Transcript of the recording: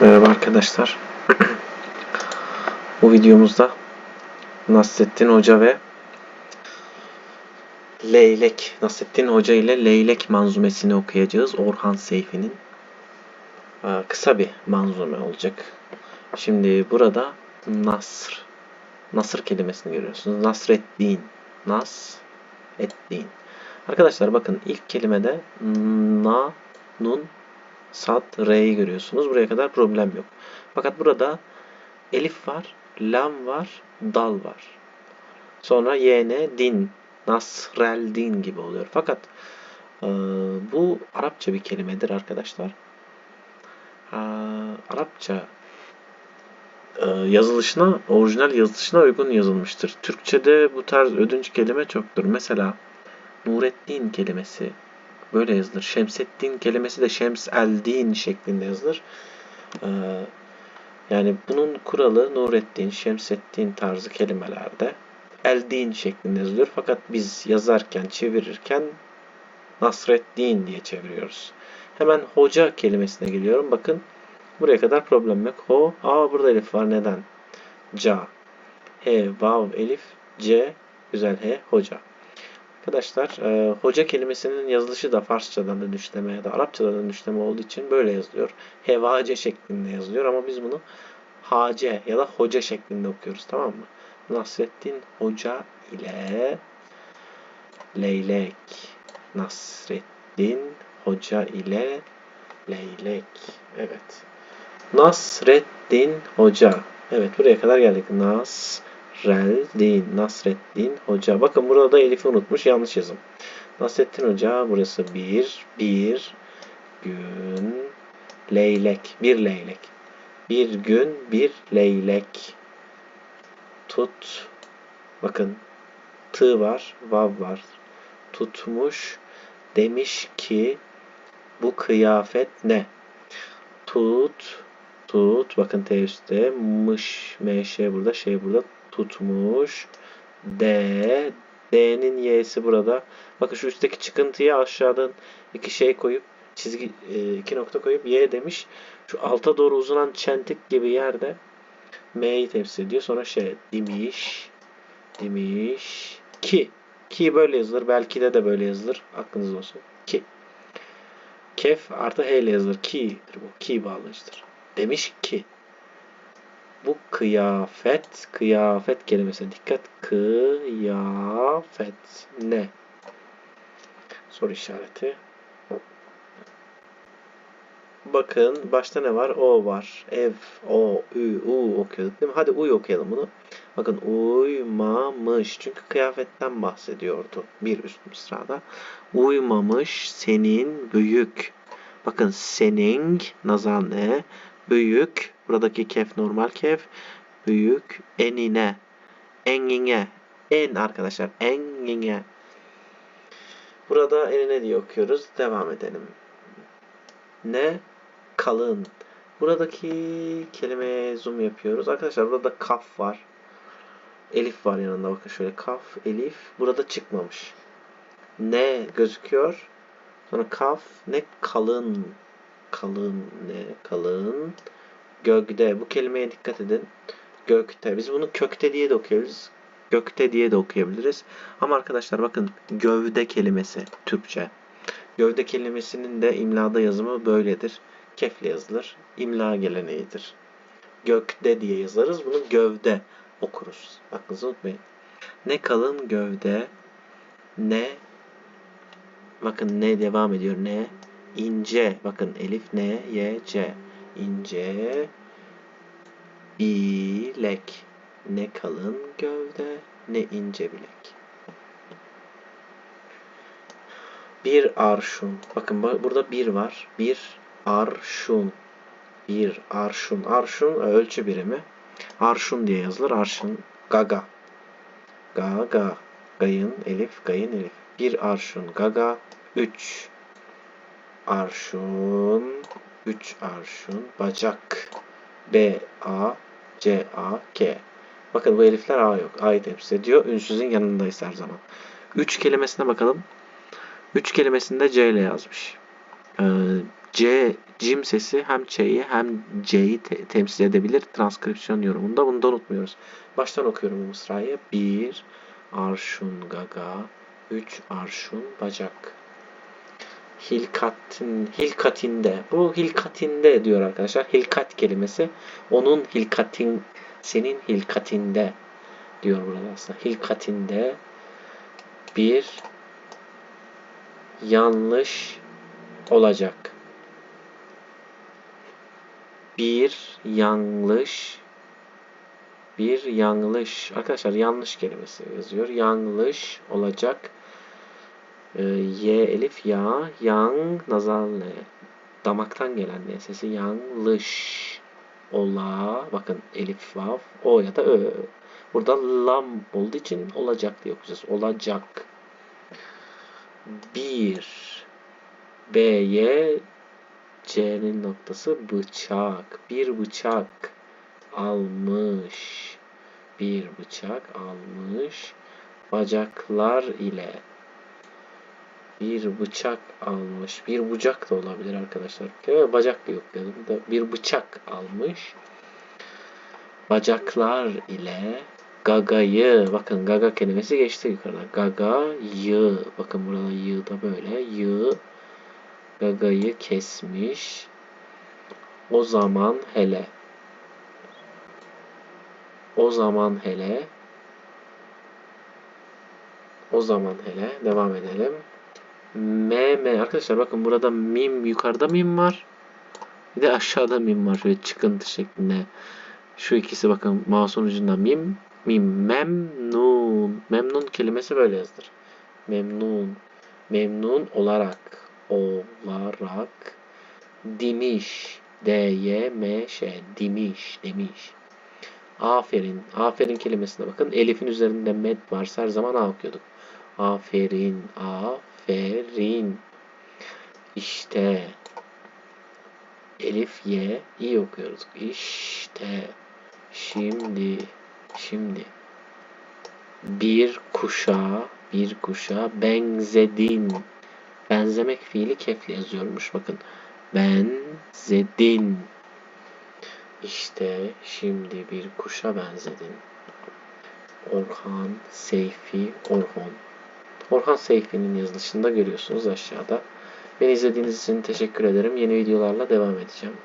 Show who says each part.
Speaker 1: Merhaba arkadaşlar. Bu videomuzda Nasrettin Hoca ve Leylek, Nasrettin Hoca ile Leylek manzumesini okuyacağız. Orhan Seyfi'nin Ee, kısa bir manzume olacak. Şimdi burada Nasr, Nasır kelimesini görüyorsunuz. Nasreddin, Nas, Eddin. Arkadaşlar bakın ilk kelimede na, nun, Sad, R'yi görüyorsunuz. Buraya kadar problem yok. Fakat burada elif var, lam var, dal var. Sonra yene din, nasrel din gibi oluyor. Fakat e, bu Arapça bir kelimedir arkadaşlar. E, Arapça e, yazılışına, orijinal yazılışına uygun yazılmıştır. Türkçe'de bu tarz ödünç kelime çoktur. Mesela Nureddin kelimesi böyle yazılır. Şemseddin kelimesi de Şems el Din şeklinde yazılır. Ee, yani bunun kuralı Nureddin, Şemseddin tarzı kelimelerde el Din şeklinde yazılıyor. Fakat biz yazarken, çevirirken Nasreddin diye çeviriyoruz. Hemen hoca kelimesine geliyorum. Bakın buraya kadar problem yok. Ho, aa burada elif var. Neden? Ca. He, vav, elif, c, güzel he, hoca. Arkadaşlar e, hoca kelimesinin yazılışı da Farsçadan dönüşleme ya da Arapçadan dönüşleme olduğu için böyle yazılıyor. Hevace şeklinde yazılıyor ama biz bunu hace ya da hoca şeklinde okuyoruz tamam mı? Nasreddin Hoca ile Leylek. Nasreddin Hoca ile Leylek. Evet. Nasreddin Hoca. Evet buraya kadar geldik. Nas Nasreddin, Nasreddin Hoca. Bakın burada da Elif'i unutmuş. Yanlış yazım. Nasreddin Hoca burası bir, bir gün leylek, bir leylek. Bir gün bir leylek. Tut. Bakın tı var, vav var. Tutmuş demiş ki bu kıyafet ne? Tut, tut. Bakın T üstte. Mış, meşe burada, şey burada tutmuş. D. D'nin y'si burada. Bakın şu üstteki çıkıntıya aşağıdan iki şey koyup çizgi e, iki nokta koyup y demiş. Şu alta doğru uzanan çentik gibi yerde m'yi temsil ediyor. Sonra şey demiş demiş ki ki böyle yazılır. Belki de de böyle yazılır. Aklınızda olsun. Ki. Kef artı h ile yazılır. Ki'dir bu. Ki bağlacıdır. Demiş ki bu kıyafet, kıyafet kelimesine dikkat. Kıyafet ne? Soru işareti. Bakın başta ne var? O var. Ev, o, ü, u okuyorduk değil mi? Hadi uy okuyalım bunu. Bakın uymamış. Çünkü kıyafetten bahsediyordu. Bir üst mısrada. Uymamış senin büyük. Bakın senin nazar ne? Büyük Buradaki kef normal kef. Büyük enine. Engine. En arkadaşlar. Engine. Burada enine diye okuyoruz. Devam edelim. Ne? Kalın. Buradaki kelimeye zoom yapıyoruz. Arkadaşlar burada kaf var. Elif var yanında. Bakın şöyle kaf, elif. Burada çıkmamış. Ne gözüküyor? Sonra kaf ne kalın. Kalın ne kalın. Gökte. Bu kelimeye dikkat edin. Gökte. Biz bunu kökte diye de okuyabiliriz. Gökte diye de okuyabiliriz. Ama arkadaşlar bakın gövde kelimesi Türkçe. Gövde kelimesinin de imlada yazımı böyledir. Kefle yazılır. İmla geleneğidir. Gökte diye yazarız. Bunu gövde okuruz. Aklınızı unutmayın. Ne kalın gövde ne bakın ne devam ediyor ne ince bakın elif ne y c ince bilek. Ne kalın gövde ne ince bilek. Bir arşun. Bakın burada bir var. Bir arşun. Bir arşun. Arşun ölçü birimi. Arşun diye yazılır. Arşun. Gaga. Gaga. Gayın elif. Gayın elif. Bir arşun. Gaga. Üç. Arşun. 3 arşın bacak B A C A K. Bakın bu elifler A yok. A'yı temsil ediyor. Ünsüzün yanındayız her zaman. 3 kelimesine bakalım. 3 kelimesinde C ile yazmış. Ee, C, cim sesi hem Ç'yi hem C'yi te- temsil edebilir transkripsiyon yorumunda. Bunu da unutmuyoruz. Baştan okuyorum bu mısrayı. 1. Arşun gaga. 3. Arşun bacak. Hilkatin, hilkatinde. Bu hilkatinde diyor arkadaşlar. Hilkat kelimesi. Onun hilkatin, senin hilkatinde diyor burada aslında. Hilkatinde bir yanlış olacak. Bir yanlış bir yanlış arkadaşlar yanlış kelimesi yazıyor. Yanlış olacak. Ee, y elif ya yang nazal ne? Damaktan gelen ne sesi yanlış ola bakın elif vav o ya da ö. Burada lam olduğu için olacak diye okuyacağız. Olacak. Bir B, Y, C'nin noktası bıçak. Bir bıçak almış. Bir bıçak almış. Bacaklar ile bir bıçak almış. Bir bucak da olabilir arkadaşlar. Evet, bacak da yok dedim. Da bir bıçak almış. Bacaklar ile gagayı bakın gaga kelimesi geçti yukarıda. Gagayı bakın burada yı da böyle yı gagayı kesmiş. O zaman hele o zaman hele o zaman hele devam edelim. M, M. Arkadaşlar bakın burada mim yukarıda mim var. Bir de aşağıda mim var. Şöyle çıkıntı şeklinde. Şu ikisi bakın mouse'un ucunda mim. Mim. Memnun. Memnun kelimesi böyle yazılır. Memnun. Memnun olarak. Olarak. Dimiş. D, Y, M, Ş. Dimiş. Demiş. Aferin. Aferin kelimesine bakın. Elif'in üzerinde med varsa her zaman A okuyorduk. Aferin. Aferin. İşte. Elif Y iyi okuyoruz. İşte. Şimdi. Şimdi. Bir kuşa bir kuşa benzedin. Benzemek fiili kefle yazıyormuş. Bakın. Benzedin. İşte şimdi bir kuşa benzedin. Orhan, Seyfi, Orhon. Orhan Seyfi'nin yazılışını da görüyorsunuz aşağıda. Beni izlediğiniz için teşekkür ederim. Yeni videolarla devam edeceğim.